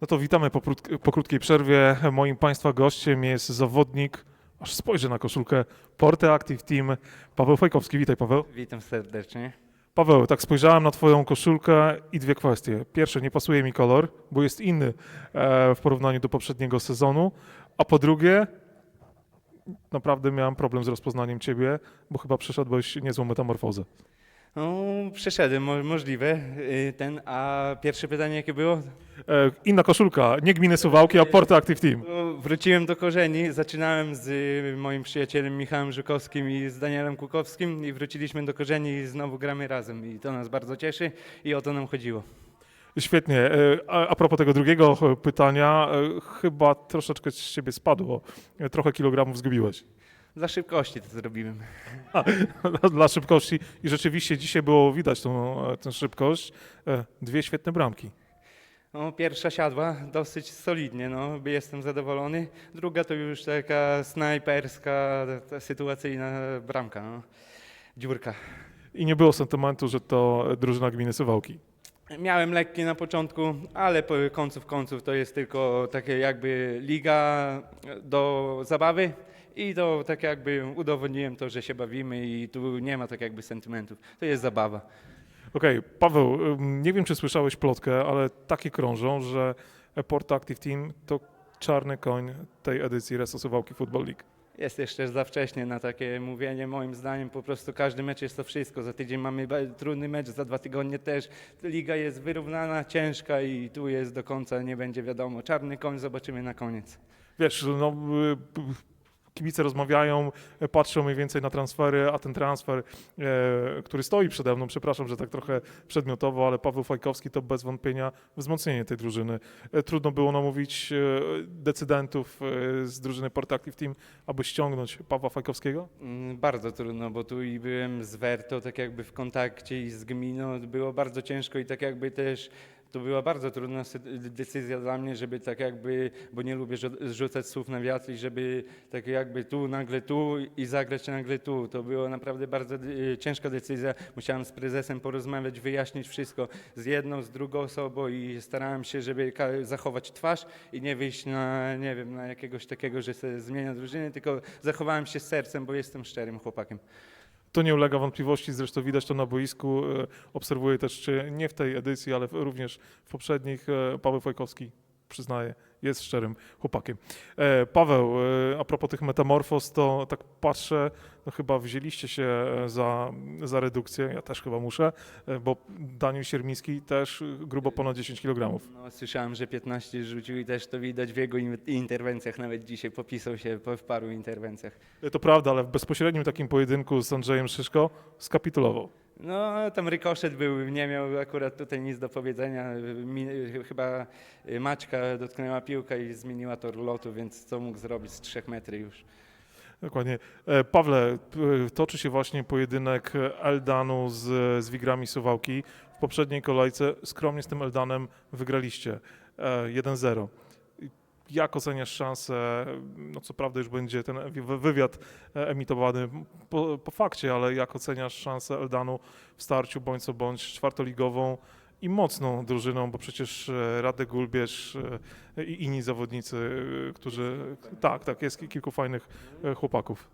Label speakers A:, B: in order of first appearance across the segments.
A: No to witamy po, po krótkiej przerwie. Moim Państwa gościem jest zawodnik, aż spojrzę na koszulkę, Porte Active Team, Paweł Fajkowski. Witaj Paweł.
B: Witam serdecznie.
A: Paweł, tak spojrzałem na Twoją koszulkę i dwie kwestie. Pierwsze, nie pasuje mi kolor, bo jest inny e, w porównaniu do poprzedniego sezonu. A po drugie, naprawdę miałem problem z rozpoznaniem Ciebie, bo chyba przeszedłeś niezłą metamorfozę.
B: No, przeszedłem, mo- możliwe. y, Ten, a pierwsze pytanie jakie było?
A: E, inna koszulka, nie gminy Suwałki, a Porte Active Team.
B: No, Wróciłem do korzeni. Zaczynałem z y, moim przyjacielem Michałem Żukowskim i z Danielem Kukowskim i wróciliśmy do korzeni i znowu gramy razem. I to nas bardzo cieszy i o to nam chodziło.
A: Świetnie. E, A, a propos tego drugiego e, pytania, e, chyba troszeczkę z ciebie spadło. Trochę kilogramów zgubiłeś.
B: Za szybkości to zrobiłem.
A: Dla szybkości. I rzeczywiście dzisiaj było widać tą, e, tę szybkość. E, Dwie świetne bramki.
B: No, pierwsza siadła dosyć solidnie, no, jestem zadowolony. Druga to już taka snajperska, ta sytuacyjna bramka, no. dziurka.
A: I nie było sentymentu, że to drużyna gminy Suwałki.
B: Miałem lekkie na początku, ale po końców końców to jest tylko takie jakby liga do zabawy i to tak jakby udowodniłem to, że się bawimy i tu nie ma tak jakby sentymentów. To jest zabawa.
A: Okej, Paweł, ym, nie wiem czy słyszałeś plotkę, ale takie krążą, że Porto Active Team to czarny koń tej edycji Reso Suwałki Football League.
B: Jest jeszcze za wcześnie na takie mówienie. Moim zdaniem po prostu każdy mecz jest to wszystko. Za tydzień mamy trudny mecz, za dwa tygodnie też. Liga jest wyrównana, ciężka i tu jest do końca, nie będzie wiadomo. Czarny koń zobaczymy na koniec.
A: Wiesz, no, y, kibice rozmawiają, e, patrzą mniej więcej na transfery, a ten transfer, e, który stoi przede mną, przepraszam, że tak trochę przedmiotowo, ale Paweł Fajkowski to bez wątpienia wzmocnienie tej drużyny. E, trudno było namówić decydentów z drużyny Port Active Team, aby ściągnąć Pawła Fajkowskiego?
B: Mm, Bardzo trudno, bo tu i byłem z Werto, tak jakby w kontakcie i z gminą. Było bardzo ciężko i tak jakby też to była bardzo trudna decyzja dla mnie, żeby tak jakby, bo nie lubię rzu- rzucać słów na wiatr i żeby tak jakby tu, nagle tu i zagrać nagle tu. To było naprawdę bardzo y, ciężka decyzja. Musiałem z prezesem porozmawiać, wyjaśnić wszystko z jedną, z drugą osobą i starałem się, żeby zachować twarz i nie wyjść na, nie wiem, na jakiegoś takiego, że się zmienia drużyny, tylko zachowałem się sercem, bo jestem szczerym chłopakiem.
A: To nie ulega wątpliwości, zresztą widać to na boisku. E, Obserwuję też, czy nie w tej edycji, ale również w poprzednich. e, Paweł Fajkowski, przyznaję, jest szczerym chłopakiem. E, Paweł, e, a propos tych metamorfoz, to tak patrzę, no chyba wzięliście się e, za, za redukcję, ja też chyba muszę, bo Daniel Siermiński też grubo ponad 10 kg.
B: No, słyszałem, że 15 rzucił i też to widać w jego in- interwencjach. Nawet dzisiaj popisał się po- w paru interwencjach.
A: To prawda, ale w bezpośrednim takim pojedynku z Andrzejem Szyszko skapitulował.
B: No, tam rykoszet był, nie miał akurat tutaj nic do powiedzenia. Mi, chyba y, Maćka dotknęła piłka i zmieniła tor lotu, więc co mógł zrobić z 3 metry już.
A: Dokładnie. E, Pawle, toczy się właśnie pojedynek Eldanu z, z Wigrami Suwałki. W poprzedniej kolejce skromnie z tym Eldanem wygraliście e, 1-0. Jak oceniasz szansę, no co prawda już będzie ten wy- wywiad e, emitowany po, po fakcie, ale jak oceniasz szansę Eldanu w starciu bądź co bądź czwartoligową i mocną drużyną, bo przecież e, Radek Gulbierz e, i inni zawodnicy, którzy, tak, tak, jest ki- kilku fajnych chłopaków.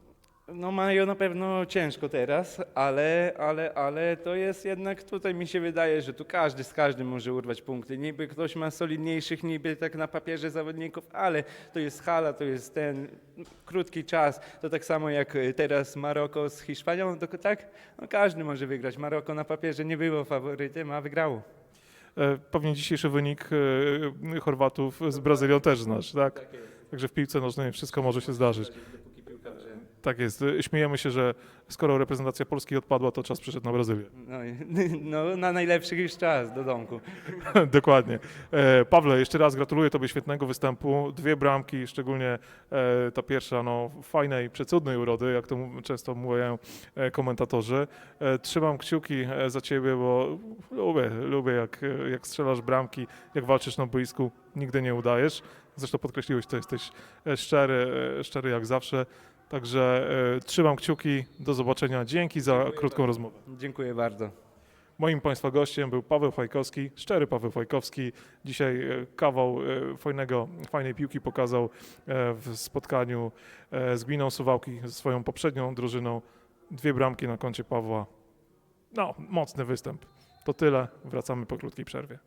B: No mają na pewno ciężko teraz, ale, ale, ale to jest jednak, tutaj mi się wydaje, że tu każdy z każdym może urwać punkty. Niby ktoś ma solidniejszych, niby tak na papierze zawodników, ale to jest hala, to jest ten krótki czas. To tak samo jak teraz Maroko z Hiszpanią, to tak? No każdy może wygrać. Maroko na papierze nie było faworytem, a wygrało.
A: E, Pewnie dzisiejszy wynik e, Chorwatów z Brazylią też znasz, tak? Także w piłce nożnej wszystko może się zdarzyć. Tak jest. Śmiejemy się, że skoro reprezentacja Polski odpadła, to czas przyszedł na Brazylię.
B: No, i- no na najlepszy już czas do domku.
A: Dokładnie. E, Pawle, jeszcze raz gratuluję Tobie świetnego występu. Dwie bramki, szczególnie e, ta pierwsza, no, fajnej, przecudnej urody, jak to często mówią e, komentatorzy. E, trzymam kciuki e, za Ciebie, bo lubię, lubię jak, e, jak strzelasz bramki, jak walczysz na boisku, nigdy nie udajesz. Zresztą podkreśliłeś, to jesteś e, szczery, e, szczery jak zawsze. Także e, trzymam kciuki, do zobaczenia. Dzięki za krótką rozmowę.
B: Dziękuję bardzo.
A: Moim Państwa gościem był Paweł Fajkowski, szczery Paweł Fajkowski. Dzisiaj e, kawał e, fajnego, fajnej piłki pokazał e, w spotkaniu e, z Gminą Suwałki ze swoją poprzednią drużyną. Dwie bramki na koncie Pawła. No, mocny występ. To tyle. Wracamy po krótkiej przerwie.